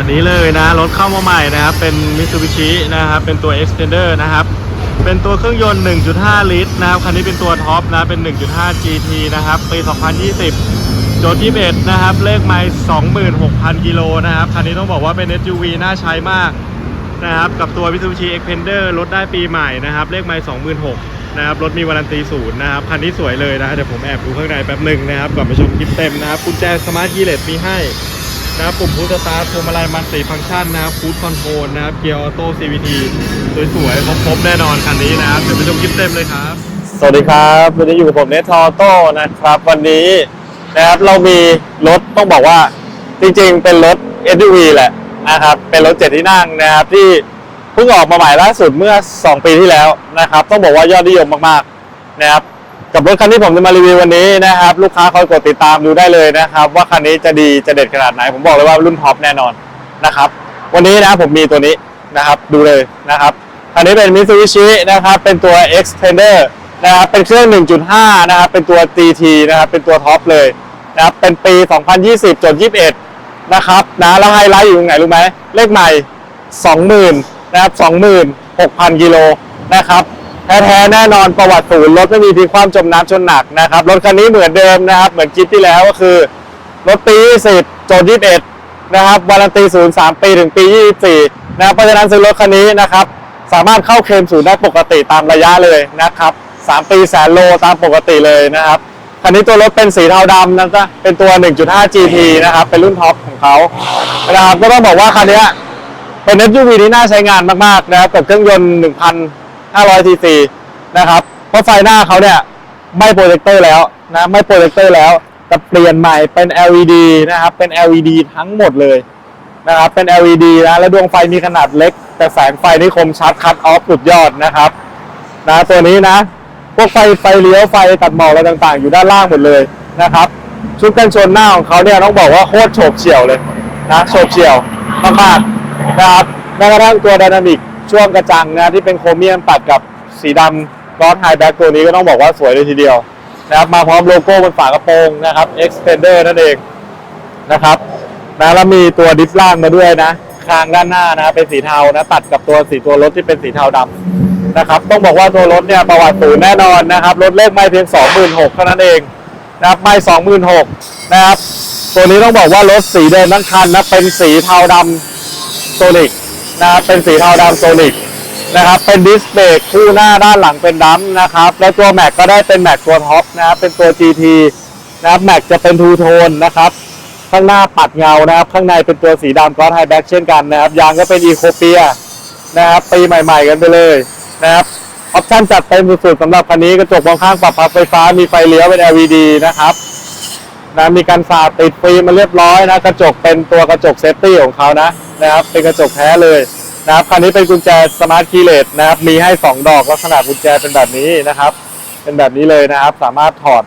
อันนี้เลยนะ รถเข้ามาใหม่นะครับ เป็น Mitsubishi นะครับ เป็นตัว Extender นะครับ เป็นตัวเครื่องยนต์ 1.5 ลิตรนะครับ คันนี้เป็นตัวท็อปนะ เป็น 1.5 GT นะครับ ปี 2020 โจทย์21นะครับ เลขไมล์26,000 กิโลนะครับ คันนี้ต้องบอกว่าเป็น SUV น่าใช้มากนะครับ กับตัว Mitsubishi Xpander รถได้ปีใหม่นะครับ เลขไมล์26,000นะครับ รถมีวารันตีศูนย์นะครับ คันนี้สวยเลยนะ เดี๋ยวผมแอบดูข้างในแป๊บหนึ่งนะครับ ก่อนไปชมคลิปเต็มนะครับ กุญแจสมาร์ทคีย์เลสมีให้ นะครับปุ่มพุทสตาร์ทพวงมาลัยมันติฟังก์ชันนะครับฟูดคอนโทรลนะครับเกียร์ออโต้ CVT สวยๆครบๆแน่นอนคันนี้นะครับเดี๋ยวไปชมคลิปเต็มเลยครับ สวัสดีครับวันนี้อยู่กับผมเนทอโต้นะครับ วันนี้นะครับเรามีรถต้องบอกว่าจริงๆ เป็นรถ SUV แหละนะครับเป็นรถเจ็ดที่นั่งนะครับที่เพิ่งออกมาใหม่ล่าสุดเมื่อ 2 ปีที่แล้วนะครับ ต้องบอกว่ายอดนิยมมากๆนะครับ กับรถคันที่ผมจะมารีวิววันนี้นะครับ ลูกค้าคอยกดติดตามดูได้เลยนะครับ ว่าคันนี้จะดีจะเด็ดขนาดไหน ผมบอกเลยว่ารุ่นท็อปแน่นอนนะครับ วันนี้นะผมมีตัวนี้นะครับดูเลยนะครับคันนี้เป็น Mitsubishi นะครับ เป็นตัว Xpander นะครับเป็นเครื่อง 1.5 นะครับ เป็นตัว GT นะครับ เป็นตัวท็อปเลยนะครับ เป็นปี 2020จน21 นะครับนะแล้วไฮไลท์อยู่ตรงไหนรู้ไหมเลขใหม่ 20,000 นะครับ 26,000 กิโลนะครับ แท้ๆแน่นอนประวัติศูนย์รถไม่มีพลิกคว่ำจมน้ำชนหนักนะครับรถคันนี้เหมือนเดิมนะครับเหมือนคลิปที่แล้วก็คือรถปี20โจทย์21นะครับวารันตีศูนย์3ปีถึงปี24นะครับเพราะฉะนั้นซื้อรถคันนี้นะครับสามารถเข้าเคลมศูนย์ได้ปกติตามระยะเลยนะครับ3ปีแสนโลตามปกติเลยนะครับคันนี้ตัวรถเป็นสีเทาดำนะจ๊ะเป็นตัว 1.5 GT นะครับ เป็นรุ่นท็อปของเขานะครับก็ต้องบอกว่าคันนี้เป็น SUV ที่น่าใช้งานมากๆนะครับกับเครื่องยนต์ 500cc นะครับเพราะไฟหน้าเขาเนี่ยไม่โปรเจคเตอร์แล้วนะไม่โปรเจคเตอร์แล้วแต่เปลี่ยนใหม่เป็น LED นะครับเป็น LED ทั้งหมดเลยนะครับเป็น LED นะแล้วดวงไฟมีขนาดเล็ก แต่แสงไฟนี่คมชัดคัดออฟสุดยอดนะครับนะตัวนี้นะ พวกไฟไฟเลี้ยวไฟตัดหมอกอะไรต่างๆ อยู่ด้านล่างหมดเลยนะครับชุดกันชนหน้าของเขาเนี่ยต้องบอกว่าโคตรโฉบเฉี่ยวเลยนะโฉบเฉี่ยวมากๆนะครับแม้กระทั่งตัวไดนามิก ช่วงกระจังนะที่เป็นโครเมียมตัดกับสีดำกรอสไฮแบ็กตัวนี้ก็ต้องบอกว่าสวยเลยทีเดียวนะครับมาพร้อมโลโก้บนฝากระโปรงนะครับ Extender นั่นเองนะครับนะแล้วมีตัวดิฟล่างมาด้วยนะคางด้านหน้านะเป็นสีเทานะตัดกับตัวสีตัวรถที่เป็นสีเทาดำนะครับต้องบอกว่าตัวรถเนี่ยประวัติศูนย์แน่นอนนะครับรถเลขไม่เพียง 26,000เท่านั้นเองนะครับไม่26,000นะครับตัวนี้ต้องบอกว่ารถสีเดิมทั้งคันนะเป็นสีเทาดำโซนิก นะครับเป็นสีเทาดำโซนิกนะครับเป็นดิสเบรกคู่หน้าด้านหลังเป็นดัมนะครับแล้วตัวแม็กก็ได้เป็นแม็กตัวท็อปนะครับเป็นตัว GT นะครับแม็กจะเป็นทูโทนนะครับข้างหน้าปัดเงานะครับ ข้างในเป็นตัวสีดำกรอสไฮแบ็กเช่นกันนะครับยางก็เป็นอีโคเปียนะครับปีใหม่ ๆ กันไปเลยนะครับออปชั่นจัดเต็มสุดๆสำหรับคันนี้กระจกมองข้างปรับพับไฟฟ้ามีไฟเลี้ยวเป็น LED นะครับ นะมีการสาดติดฟิล์มมาเรียบร้อยนะกระจกเป็นตัวกระจกเซฟตี้ของเขานะนะครับเป็นกระจกแท้เลยนะครับคันนี้เป็นกุญแจสมาร์ทคีย์เลสนะครับมีให้ 2 ดอกลักษณะกุญแจเป็นแบบนี้นะครับ เป็นแบบนี้เลยนะครับ สามารถถอด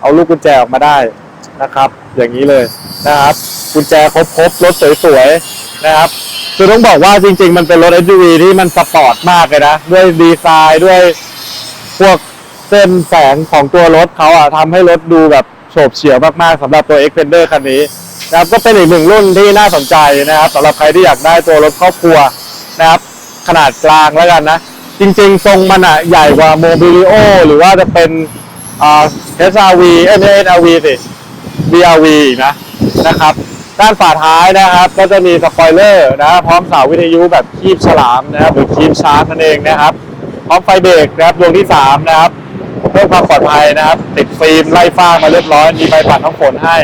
เอาลูกกุญแจออกมาได้นะครับ อย่างนี้เลยนะครับกุญแจครบๆรถสวยๆนะครับคือต้องบอกว่าจริง ๆ มันเป็นรถ SUV ที่มันสปอร์ตมากเลยนะ ด้วยดีไซน์ด้วยพวกเส้นแสงของตัวรถเขาอะทำให้รถดูแบบ โฉบเฉี่ยวมากๆสำหรับตัว Xpander คันนี้นะครับก็เป็นอีกหนึ่งรุ่นที่น่าสนใจนะครับสำหรับใครที่อยากได้ตัวรถครอบครัวนะครับขนาดกลางแล้วกันนะ จริงๆ ทรงมันอะใหญ่กว่าโมบิลิโอหรือว่าจะเป็นเอ่า SRV เอ้ยไม่ใช่ SRV สิ BRV อีนะนะครับด้านฝาท้ายนะครับ ก็จะมีสปอยเลอร์นะพร้อมเสาวิทยุแบบคีบฉลามนะครับหรือคีบชาร์จนั่นเองนะครับ พร้อมไฟเบรกนะครับดวงที่3นะครับ เพื่อความปลอดภัยนะครับ ติดฟิล์มไล่ฟ้ามาเรียบร้อย มีไฟปัดน้ำฝนให้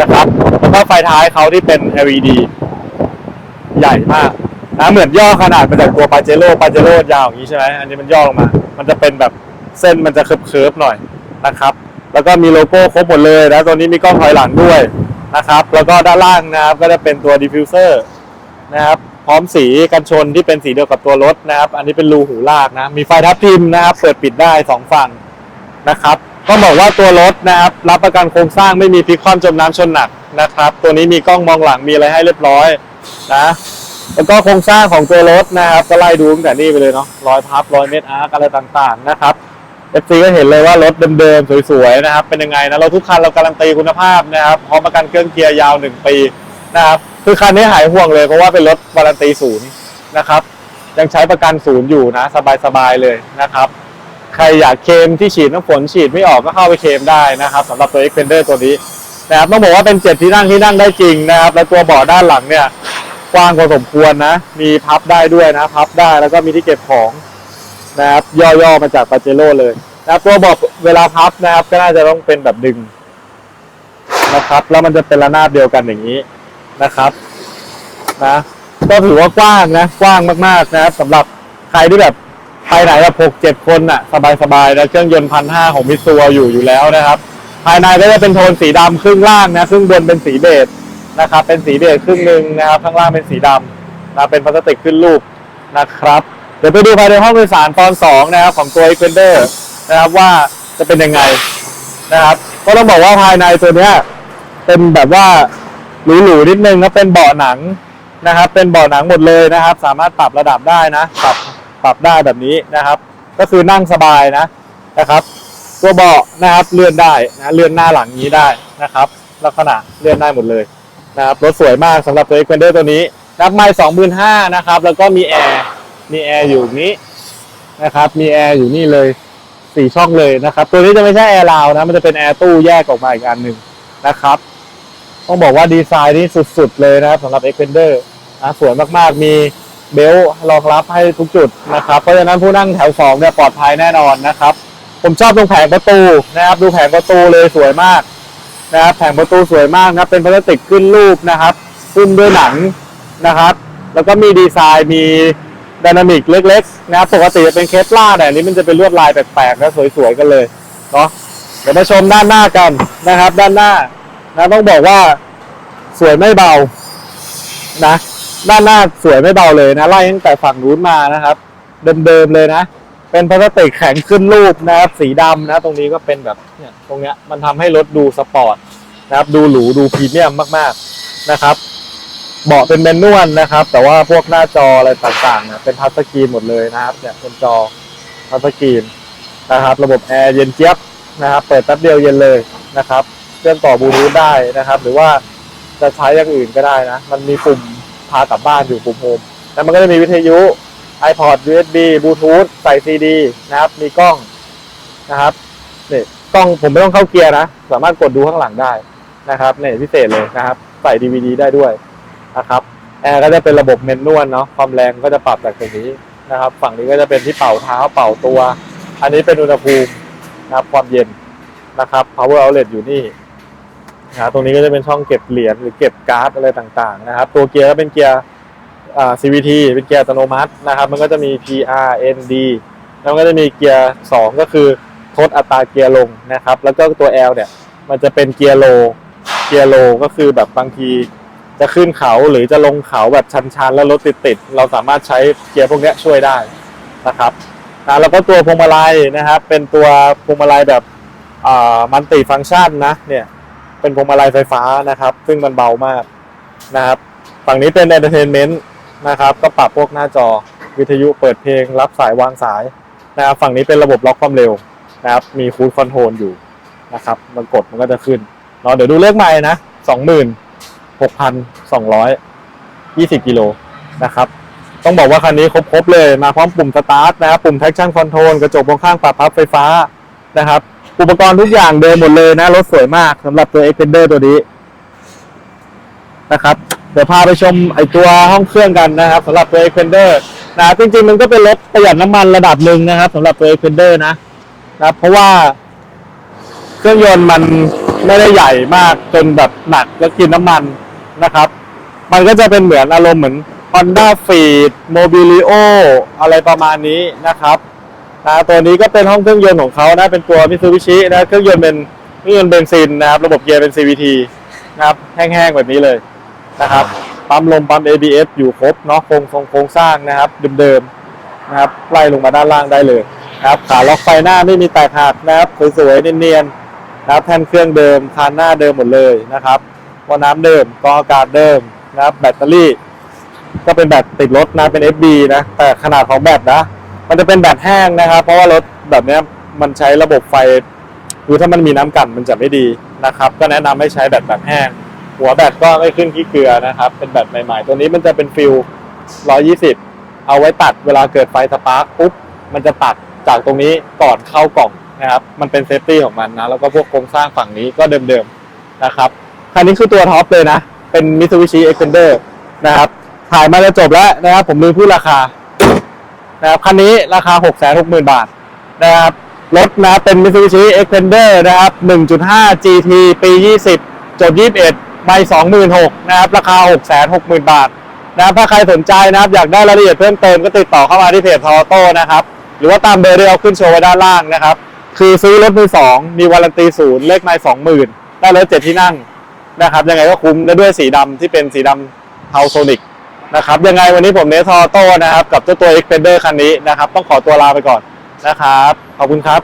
นะครับแล้วก็ไฟท้ายเขาที่เป็น LED ใหญ่มากนะเหมือนย่อขนาดมาจากตัวปาเจโร่ปาเจโร่ยาวอย่างนี้ใช่ไหมอันนี้มันย่อลงมา มันจะเป็นแบบเส้นมันจะเคิร์ฟๆหน่อยนะครับ แล้วก็มีโลโก้ครบหมดเลยนะตัวนี้มีกล้องถอยหลังด้วยนะครับ แล้วก็ด้านล่างนะครับก็จะเป็นตัวดิฟฟิวเซอร์นะครับ พร้อมสีกันชนที่เป็นสีเดียวกับตัวรถนะครับ อันนี้เป็นรูหูลากนะ มีไฟทับทิมนะครับ เปิดปิดได้สองฝั่งนะครับก็บอกว่าตัวรถนะครับ รับประกันโครงสร้างไม่มีพลิกคว่ำจมน้ำชนหนักนะครับ ตัวนี้มีกล้องมองหลังมีอะไรให้เรียบร้อยนะแล้วก็โครงสร้างของตัวรถนะครับก็ไล่ดูตั้งแต่นี่ไปเลยเนาะรอยพับรอยเม็ดอาร์กอะไรต่างๆนะครับ FC ก็เห็นเลยว่ารถเดิมๆสวยๆนะครับ เป็นยังไงนะเราทุกคันเราการันตีคุณภาพนะครับพร้อมประกันเครื่องเกียร์ยาว 1 ปีนะครับ คือคันนี้หายห่วงเลยเพราะว่าเป็นรถวารันตีศูนย์นะครับ ยังใช้ประกันศูนย์อยู่นะ สบายๆเลยนะครับ ใครอยากเคมที่ฉีดน้ำฝนฉีดไม่ออกก็เข้าไปเคมได้นะครับสำหรับตัว Xpander ตัวนี้นะครับต้องบอกว่าเป็นเจ็ดที่นั่งที่นั่งได้จริงนะครับ และตัวเบาะด้านหลังเนี่ยกว้างพอสมควรนะ มีพับได้ด้วยนะ พับได้แล้วก็มีที่เก็บของนะครับย่อๆมาจากปาเจโร่เลยนะครับตัวเบาะเวลาพับนะครับ ก็น่าจะต้องเป็นแบบดึงนะครับ แล้วมันจะเป็นระนาบเดียวกันอย่างนี้ นะครับนะก็ถือว่ากว้างนะกว้างมากๆนะครับสำหรับใครที่แบบไปไหนแบบหกเจ็ดคนน่ะ สบายๆนะเครื่องยนต์พันห้าของมิซูอยู่อยู่แล้วนะครับ ภายในก็จะเป็นโทนสีดำครึ่งล่างนะครึ่งบนเป็นสีเบจนะครับ เป็นสีเบจครึ่งหนึ่งนะครับข้างล่างเป็นสีดำนะเป็นพลาสติกขึ้นรูปนะครับ เดี๋ยวไปดูภายในห้องโดยสารตอนสองนะครับของตัว Xpander นะครับว่าจะเป็นยังไงนะครับ ก็ต้องบอกว่าภายในตัวเนี้ยเป็นแบบว่า หรูๆนิดนึงนะเป็นเบาะหนังนะครับ เป็นเบาะหนังหมดเลยนะครับ สามารถปรับระดับได้นะปรับปรับได้แบบนี้นะครับ ก็คือนั่งสบายนะนะครับ ตัวเบาะนะครับเลื่อนได้นะเลื่อนหน้าหลังนี้ได้นะครับ ลักษณะเลื่อนได้หมดเลยนะครับรถสวยมากสำหรับตัว Xpander ตัวนี้นับไม่สองหมื่นห้านะครับ แล้วก็มีแอร์มีแอร์อยู่นี้นะครับ มีแอร์อยู่นี่เลยสี่ช่องเลยนะครับ ตัวนี้จะไม่ใช่แอร์ราวนะ มันจะเป็นแอร์ตู้แยกออกมาอีกอันหนึ่งนะครับ ต้องบอกว่าดีไซน์นี่สุดๆเลยนะครับสำหรับ Xpander นะสวยมากๆ มีเบลต์รองรับให้ทุกจุดนะครับ เพราะฉะนั้นผู้นั่งแถว2เนี่ยปลอดภัยแน่นอนนะครับ ผมชอบตรงแผงประตูนะครับ ดูแผงประตูเลยสวยมากนะครับแผงประตูสวยมากนะครับเป็นพลาสติกขึ้นรูปนะครับขึ้นด้วยหนังนะครับ แล้วก็มีดีไซน์มีไดนามิกเล็กๆนะครับปกติจะเป็นเคปลาแต่อันนี้มันจะเป็นลวดลายแปลกๆและสวยๆกันเลยเนาะเดี๋ยวมาชมด้านหน้ากันนะครับ ด้านหน้า นะต้องบอกว่าสวยไม่เบานะด้านหน้าสวยไม่เบาเลยนะไล่ตั้งแต่ฝั่งนู้นมานะครับ เดิมๆเลยนะ เป็นพลาสติกแข็งขึ้นรูปนะครับ สีดำนะ ตรงนี้ก็เป็นแบบเนี่ยตรงเนี้ยมันทำให้รถดูสปอร์ตนะครับ ดูหรูดูพรีเมียมมากๆนะครับเบาะเป็นแมนนวลนะครับ แต่ว่าพวกหน้าจออะไรต่างๆเนี่ยเป็นทัชสกรีนหมดเลยนะครับ เนี่ยเป็นจอทัชสกรีนนะครับ ระบบแอร์เย็นเจี๊ยบนะครับ เปิดแป๊บเดียวเย็นเลยนะครับ เครื่องต่อบลูทูธได้นะครับ หรือว่าจะใช้อย่างอื่นก็ได้นะ มันมีปุ่มพากลับบ้านอยู่ปุ่มโฮมแล้วมันก็จะมีวิทยุ iPod USB Bluetooth ใส่ CD นะครับ มีกล้องนะครับนี่กล้องผมไม่ต้องเข้าเกียร์นะ สามารถกดดูข้างหลังได้นะครับนี่พิเศษเลยนะครับ ใส่ DVD ได้ด้วยนะครับแอร์ก็จะเป็นระบบเมนนวลเนาะความแรงก็จะปรับจากตรงนี้นะครับ ฝั่งนี้ก็จะเป็นที่เป่าเท้าเป่าตัว อันนี้เป็นอุณหภูมินะครับความเย็นนะครับ power outlet อยู่นี่ นะครับตรงนี้ก็จะเป็นช่องเก็บเหรียญหรือเก็บการ์ดอะไรต่างๆนะครับ ตัวเกียร์ก็เป็นเกียร์ CVT เป็นเกียร์อัตโนมัตินะครับ มันก็จะมี PR ND แล้วก็จะมีเกียร์ 2 ก็คือทดอัตราเกียร์ลงนะครับ แล้วก็ตัว L เนี่ยมันจะเป็นเกียร์โล เกียร์โลก็คือแบบบางทีจะขึ้นเขาหรือจะลงเขาแบบชันๆ แล้วรถติดๆ เราสามารถใช้เกียร์พวกนี้ช่วยได้นะครับนะแล้วก็ตัวพวงมาลัยนะครับ เป็นตัวพวงมาลัยแบบมันติฟังก์ชันนะเนี่ย เป็นพวงมาลัยไฟฟ้านะครับ ซึ่งมันเบามากนะครับ ฝั่งนี้เป็น entertainment นะครับ ก็ปรับพวกหน้าจอวิทยุเปิดเพลง รับสายวางสายนะครับ ฝั่งนี้เป็นระบบล็อกความเร็วนะครับ มีคูดคอนโทรลอยู่นะครับ มันกดมันก็จะขึ้นเนาะเดี๋ยวดูเลขใหม่นะสองหมื่นหกพันสองร้อยยี่สิบกิโลนะครับ ต้องบอกว่าคันนี้ครบๆเลย มาพร้อมปุ่มสตาร์ทนะครับ ปุ่ม traction control กระจกมองข้างปรับพับไฟฟ้านะครับ อุปกรณ์ทุกอย่างเดิมหมดเลยนะ รถสวยมากสำหรับตัว Xpander ตัวนี้นะครับ เดี๋ยวพาไปชมไอตัวห้องเครื่องกันนะครับสำหรับตัว Xpander นะจริงๆ มันก็เป็นรถประหยัดน้ำมันระดับหนึ่งนะครับสำหรับตัว Xpander นะนะครับเพราะว่าเครื่องยนต์มันไม่ได้ใหญ่มากจนแบบหนักแล้วกินน้ำมันนะครับ มันก็จะเป็นเหมือนอารมณ์เหมือน Honda Fit Mobilio อะไรประมาณนี้นะครับ นะตัวนี้ก็เป็นห้องเครื่องยนต์ของเขานะเป็นตัวมิ t ซูบิชินะเครื่องยนต์เป็นเครื่องยนต์เบนซินนะครับระบบเกียร์เป็น CVT นะครับแห้งๆแบบนี้เลยนะครับปั๊มลมปั๊ม ABS อยู่ครบเนาะโครงทรงโครงสร้างนะครับเดิมๆนะครับไล่ลงมาด้านล่างได้เลยนะครับขาล็อกไฟหน้าไม่มีแตกหักนะครับสวยๆเนียนๆนะครับแท่นเครื่องเดิมคานหน้าเดิมหมดเลยนะครับวาน้ำเดิมกองอากาศเดิมนะครับแบตเตอรี่ ก็เป็นแบตติดรถนะเป็น FB นะแต่ขนาดของแบตนะ มันจะเป็นแบตแห้งนะครับ เพราะว่ารถแบบนี้มันใช้ระบบไฟคือถ้ามันมีน้ำกันมันจะไม่ดีนะครับ ก็แนะนำให้ใช้แบตแบบแห้ง หัวแบตก็ไม่ขึ้นขี้เกลือนะครับ เป็นแบตใหม่ ๆ ตัวนี้มันจะเป็นฟิล120 เอาไว้ตัดเวลาเกิดไฟสปาร์คปุ๊บมันจะตัดจากตรงนี้ก่อนเข้ากล่องนะครับ มันเป็นเซฟตี้ของมันนะ แล้วก็พวกโครงสร้างฝั่งนี้ก็เดิมๆนะครับคันนี้คือตัวท็อปเลยนะ เป็น Mitsubishi Xpander นะครับถ่ายมาจะจบแล้วนะครับ ผมลืมพูดราคา นะครับคันนี้ราคา 660,000 บาทนะครับรถนะเป็น Mitsubishi Xpander นะครับ 1.5 GT ปี 20จด21ไม่26,000นะครับ ราคา 660,000 บาทนะครับถ้าใครสนใจนะครับ อยากได้รายละเอียดเพิ่มเติมก็ติดต่อเข้ามาที่เพจทอโต้นะครับ หรือว่าตามเบอร์ที่เราขึ้นโชว์ไว้ด้านล่างนะครับ คือซื้อรถมือสองมีวารันตีศูนย์เลขไม้สองหมื่นได้รถเจ็ดที่นั่งนะครับ ยังไงก็คุ้มและด้วยสีดำที่เป็นสีดำเทาโซนิก นะครับยังไงวันนี้ผมเนทอโต้นะครับ กับเจ้าตัว e x p e n d e r คันนี้นะครับ ต้องขอตัวลาไปก่อนนะครับ ขอบคุณครับ